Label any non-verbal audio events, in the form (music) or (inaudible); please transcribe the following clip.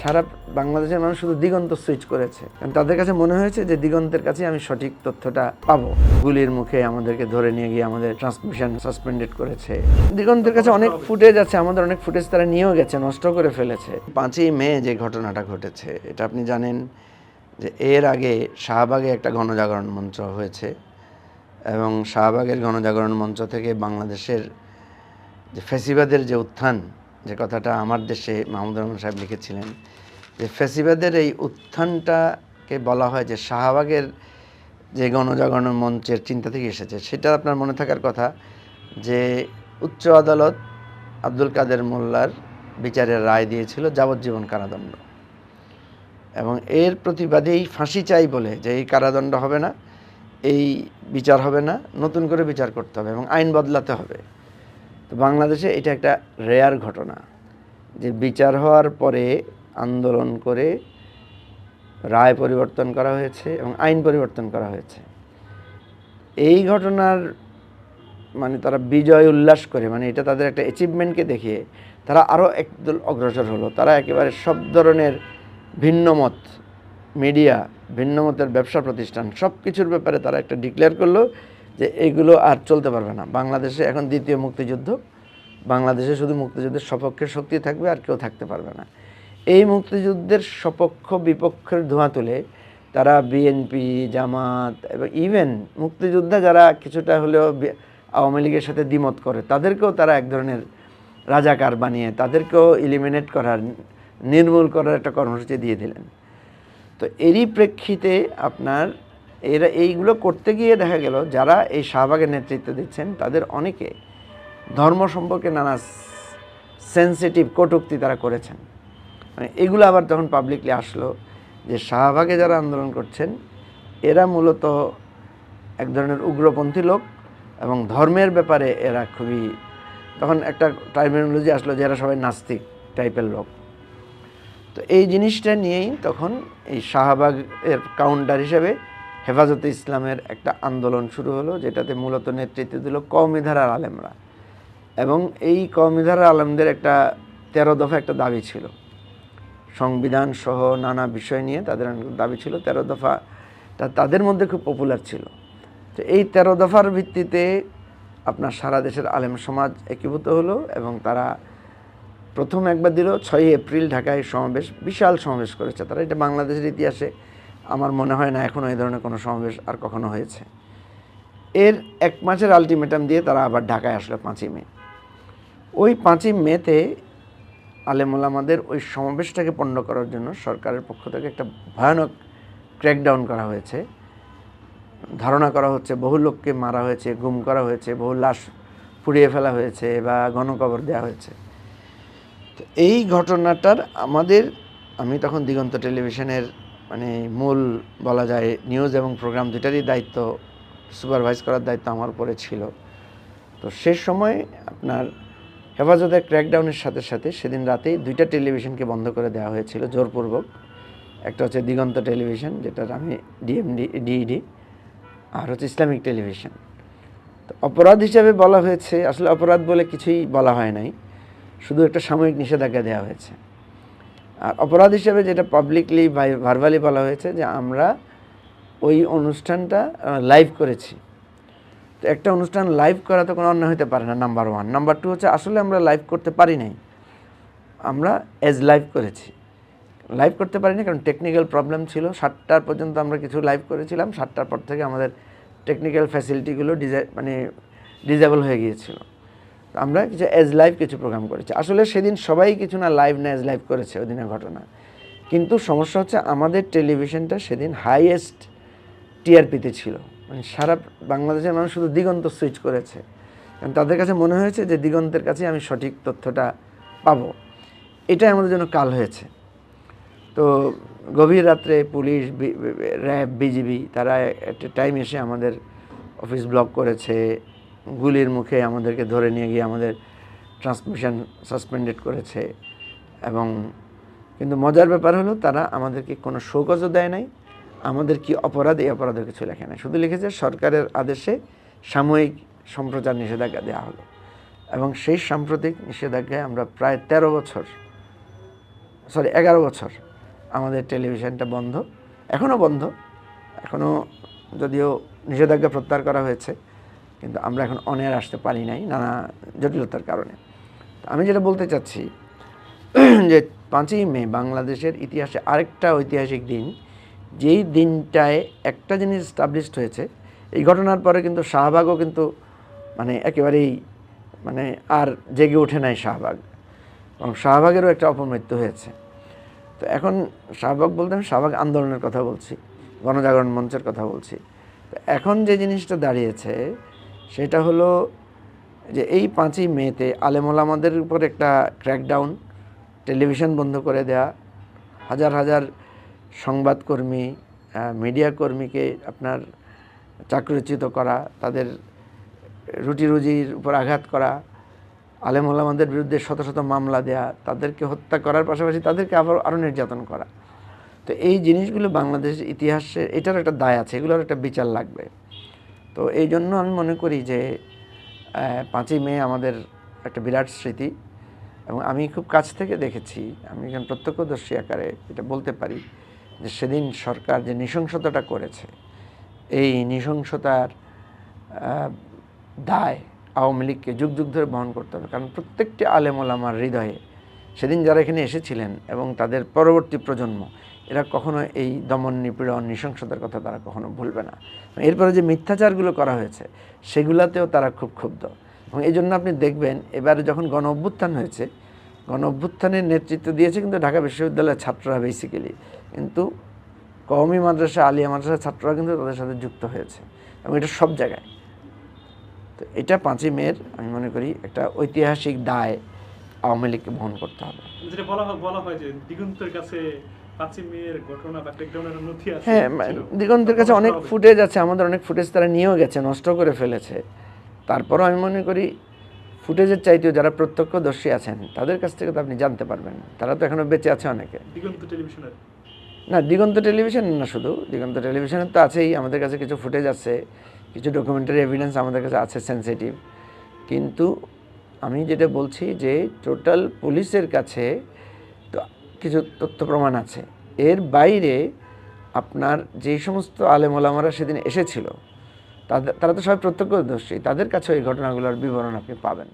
সারা বাংলাদেশের মানুষ শুধু দিগন্ত সুইচ করেছে। কারণ তাদের কাছে মনে হয়েছে যে দিগন্তের কাছে আমি সঠিক তথ্যটা পাবো। গুলির মুখে আমাদেরকে ধরে নিয়ে গিয়ে আমাদের ট্রান্সমিশন সাসপেন্ডেড করেছে। দিগন্তের কাছে অনেক ফুটেজ আছে, আমাদের অনেক ফুটেজ তারা নিয়েও গেছে, নষ্ট করে ফেলেছে। পাঁচই মে যে ঘটনাটা ঘটেছে, এটা আপনি জানেন যে এর আগে শাহবাগে একটা গণজাগরণ মঞ্চ হয়েছে এবং শাহবাগের গণজাগরণ মঞ্চ থেকে বাংলাদেশের যে ফেসিবাদের যে উত্থান যে কথাটা আমার দেশে মাহমুদ রহমান সাহেব লিখেছিলেন, যে ফেসিবাদের এই উত্থানটাকে বলা হয় যে শাহবাগের যে গণজাগরণ মঞ্চের চিন্তা থেকে এসেছে, সেটা আপনার মনে থাকার কথা যে উচ্চ আদালত আব্দুল কাদের মোল্লার বিচারের রায় দিয়েছিল যাবজ্জীবন কারাদণ্ড। এবং এর প্রতিবাদেই ফাঁসি চাই বলে যে এই কারাদণ্ড হবে না, এই বিচার হবে না, নতুন করে বিচার করতে হবে এবং আইন বদলাতে হবে। তো বাংলাদেশে এটা একটা রেয়ার ঘটনা যে বিচার হওয়ার পরে আন্দোলন করে রায় পরিবর্তন করা হয়েছে এবং আইন পরিবর্তন করা হয়েছে। এই ঘটনার মানে তারা বিজয় উল্লাস করে মানে এটা তাদের একটা অ্যাচিভমেন্টকে দেখিয়ে তারা আরও একদল অগ্রসর হলো। তারা একেবারে সব ধরনের ভিন্নমত মিডিয়া ভিন্নমতের ব্যবসা প্রতিষ্ঠান সব কিছুর ব্যাপারে তারা একটা ডিক্লেয়ার করল যে এগুলো আর চলতে পারবে না। বাংলাদেশে এখন দ্বিতীয় মুক্তিযুদ্ধ। বাংলাদেশে শুধু মুক্তিযুদ্ধের সপক্ষের শক্তি থাকবে আর কেউ থাকতে পারবে না। এই মুক্তিযুদ্ধের সপক্ষ বিপক্ষের ধোঁয়া তুলে তারা বিএনপি জামাত এবং ইভেন মুক্তিযোদ্ধা যারা কিছুটা হলেও আওয়ামী লীগের সাথে দ্বিমত করে, তাদেরকেও তারা এক ধরনের রাজাকার বানিয়ে, তাদেরকেও ইলিমিনেট করার, নির্মূল করার একটা কর্মসূচি দিয়ে দিলেন। তো এরই প্রেক্ষিতে আপনার এরা এইগুলো করতে গিয়ে দেখা গেল, যারা এই শাহবাগের নেতৃত্ব দিচ্ছেন, তাদের অনেকে ধর্ম সম্পর্কে নানা সেন্সিটিভ কটূক্তি তারা করেছেন। মানে এগুলো আবার তখন পাবলিকলি আসলো যে শাহবাগে যারা আন্দোলন করছেন, এরা মূলত এক ধরনের উগ্রপন্থী লোক এবং ধর্মের ব্যাপারে এরা খুবই, তখন একটা টার্মিনোলজি আসলো যে এরা সবাই নাস্তিক টাইপের লোক। তো এই জিনিসটা নিয়েই তখন এই শাহবাগের কাউন্টার হিসেবে হেফাজতে ইসলামের একটা আন্দোলন শুরু হলো, যেটাতে মূলত নেতৃত্ব দিল কওমি ধারার আলেমরা। এবং এই কওমি ধারার আলেমদের একটা তেরো দফা একটা দাবি ছিল। সংবিধান সহ নানা বিষয় নিয়ে তাদের দাবি ছিল তেরো দফা। তা তাদের মধ্যে খুব পপুলার ছিল। তো এই তেরো দফার ভিত্তিতে আপনার সারা দেশের আলেম সমাজ একীভূত হলো এবং তারা প্রথম একবার দিল, ছয়ই এপ্রিল ঢাকায় সমাবেশ, বিশাল সমাবেশ করেছে তারা। এটা বাংলাদেশের ইতিহাসে আমার মনে হয় না এখনও এই ধরনের কোনো সমাবেশ আর কখনো হয়েছে। এর এক মাসের আলটিমেটাম দিয়ে তারা আবার ঢাকায় আসলো পাঁচই মে। ওই পাঁচই মেতে আলেমুলামাদের ওই সমাবেশটাকে পণ্ড করার জন্য সরকারের পক্ষ থেকে একটা ভয়ানক ক্র্যাকডাউন করা হয়েছে। ধারণা করা হচ্ছে বহু লোককে মারা হয়েছে, গুম করা হয়েছে, বহু লাশ পুড়িয়ে ফেলা হয়েছে বা গণকবর দেওয়া হয়েছে। তো এই ঘটনাটার আমাদের, আমি তখন দিগন্ত টেলিভিশনের মানে মূল বলা যায় নিউজ এবং প্রোগ্রাম দুটারই দায়িত্ব সুপারভাইজ করার দায়িত্ব আমার উপরে ছিল। তো সে সময় আপনার হেফাজতের ক্র্যাকডাউনের সাথে সাথে সেদিন রাতেই দুইটা টেলিভিশনকে বন্ধ করে দেওয়া হয়েছিল জোরপূর্বক। একটা হচ্ছে দিগন্ত টেলিভিশন যেটার আমি ডিএমডি ডিইডি আর হচ্ছে ইসলামিক টেলিভিশন তো অপরাধ হিসাবে বলা হয়েছে, আসলে অপরাধ বলে কিছুই বলা হয় নাই। শুধু একটা সাময়িক নিষেধাজ্ঞা দেওয়া হয়েছে। আর অপরাধ হিসেবে যেটা পাবলিকলি ভার্বালি বলা হয়েছে যে আমরা ওই অনুষ্ঠানটা লাইভ করেছি। তো একটা অনুষ্ঠান লাইভ করা তো কোনো অন্যায় হতে পারে না নাম্বার ওয়ান নাম্বার টু হচ্ছে আসলে আমরা লাইভ করতে পারি নাই। আমরা এজ লাইভ করেছি। লাইভ করতে পারিনি কারণ টেকনিক্যাল প্রবলেম ছিল। সাতটার পর্যন্ত আমরা কিছু লাইভ করেছিলাম। সাতটার পর থেকে আমাদের টেকনিক্যাল ফ্যাসিলিটিগুলো ডিজাই মানে ডিজেবল হয়ে গিয়েছিল। আমরা কিছু এজ লাইভ কিছু প্রোগ্রাম করেছি। আসলে সেদিন সবাই কিছু না লাইভ না এজ লাইভ করেছে ওই ঘটনা। কিন্তু সমস্যা হচ্ছে আমাদের টেলিভিশনটা সেদিন হাইয়েস্ট টিআরপিতে ছিল। মানে সারা বাংলাদেশের মানুষ শুধু দিগন্ত সুইচ করেছে। কারণ তাদের কাছে মনে হয়েছে যে দিগন্তের কাছে আমি সঠিক তথ্যটা পাবো। এটাই আমাদের জন্য কাল হয়েছে। তো গভীর রাত্রে পুলিশ র্যাব, বিজিবি তারা একটা টাইম এসে আমাদের অফিস ব্লক করেছে। গুলির মুখে আমাদেরকে ধরে নিয়ে গিয়ে আমাদের ট্রান্সমিশন সাসপেন্ডেড করেছে। এবং কিন্তু মজার ব্যাপার হলো তারা আমাদেরকে কোনো শোকজও দেয় নাই, আমাদের কি অপরাধ, এই অপরাধের কিছু লেখে নাই। শুধু লিখেছে সরকারের আদেশে সাময়িক সম্প্রচার নিষেধাজ্ঞা দেওয়া হলো। এবং সেই সাম্প্রতিক নিষেধাজ্ঞায় আমরা প্রায় তেরো বছর সরি এগারো বছর আমাদের টেলিভিশনটা বন্ধ, এখনও বন্ধ। এখনও যদিও নিষেধাজ্ঞা প্রত্যাহার করা হয়েছে কিন্তু আমরা এখন অনেয়ার আসতে পারি নাই, নানা জটিলতার কারণে। আমি যেটা বলতে চাচ্ছি, (clears throat) যে পাঁচই মে বাংলাদেশের ইতিহাসে আরেকটা ঐতিহাসিক দিন, যেই দিনটায় একটা জিনিস স্টাবলিশড হয়েছে, এই ঘটনার পরে কিন্তু শাহবাগও কিন্তু মানে একেবারেই মানে আর জেগে ওঠে নাই শাহবাগ। এবং শাহবাগেরও একটা অপমৃত্যু হয়েছে। তো এখন শাহবাগ বলতে আমি শাহবাগ আন্দোলনের কথা বলছি, গণজাগরণ মঞ্চের কথা বলছি। তো এখন যে জিনিসটা দাঁড়িয়েছে সেটা হলো যে এই পাঁচই মেতে আলেমোলামাদের উপর একটা ক্র্যাকডাউন টেলিভিশন বন্ধ করে দেয়া, হাজার হাজার সংবাদকর্মী মিডিয়া কর্মীকে আপনার চাকরিচ্যুত করা, তাদের রুটি রুজির উপর আঘাত করা, আলেম ওলামাদের বিরুদ্ধে শত শত মামলা দেয়া, তাদেরকে হত্যা করার পাশাপাশি তাদেরকে আবার আরও নির্যাতন করা। তো এই জিনিসগুলো বাংলাদেশের ইতিহাসে এটার একটা দায় আছে, এগুলোর একটা বিচার লাগবে। তো এই জন্য আমি মনে করি যে পাঁচই মে আমাদের একটা বিরাট স্মৃতি এবং আমি খুব কাছ থেকে দেখেছি, আমি একজন প্রত্যক্ষদর্শী আকারে এটা বলতে পারি যে সেদিন সরকার যে নৃশংসতাটা করেছে, এই নৃশংসতার দায় আওয়ামী লীগকে যুগ যুগ ধরে বহন করতে হবে। কারণ প্রত্যেকটি আলেমল আমার হৃদয়ে সেদিন যারা এখানে এসেছিলেন এবং তাদের পরবর্তী প্রজন্ম, এরা কখনো এই দমন নিপীড়ন, নৃশংসতার কথা তারা কখনো ভুলবে না। এরপরে যে মিথ্যাচারগুলো করা হয়েছে, সেগুলাতেও তারা খুব ক্ষুব্ধ। এবং এই জন্য আপনি দেখবেন, এবারে যখন গণ অভ্যুত্থান হয়েছে, গণ অভ্যুত্থানের নেতৃত্ব দিয়েছে কিন্তু ঢাকা বিশ্ববিদ্যালয়ের ছাত্ররা বেসিক্যালি কিন্তু কওমি মাদ্রাসা, আলিয়া মাদ্রাসার ছাত্ররা কিন্তু তাদের সাথে যুক্ত হয়েছে। এবং এটা সব জায়গায়। তো এটা পাঁচই মেয়ের আমি মনে করি একটা ঐতিহাসিক দায় আওয়ামী লীগকে বহন করতে হবে। যেটা বলা হয় বলা হয় যে দিগন্তের কাছে হ্যাঁ দিগন্তের কাছে অনেক ফুটেজ আছে আমাদের অনেক ফুটেজ তারা নিয়েও গেছে নষ্ট করে ফেলেছে। তারপরও আমি মনে করি ফুটেজের চাইতেও যারা প্রত্যক্ষদর্শী আছেন তাদের কাছ থেকে তো আপনি জানতে পারবেন। তারা তো এখনও বেঁচে আছে অনেকে। দিগন্ত টেলিভিশনের? না দিগন্ত টেলিভিশন না শুধু দিগন্ত টেলিভিশনের তো আছেই আমাদের কাছে কিছু ফুটেজ আছে কিছু ডকুমেন্টারি এভিডেন্স আমাদের কাছে আছে সেন্সিটিভ কিন্তু আমি যেটা বলছি যে টোটাল পুলিশের কাছে কিছু তথ্য প্রমাণ আছে। এর বাইরে আপনার যে সমস্ত আলেমোলামারা সেদিন এসেছিল, তাদের, তারা তো সবাই প্রত্যক্ষদর্শী, তাদের কাছে এই ঘটনাগুলোর বিবরণ আপনি পাবেন।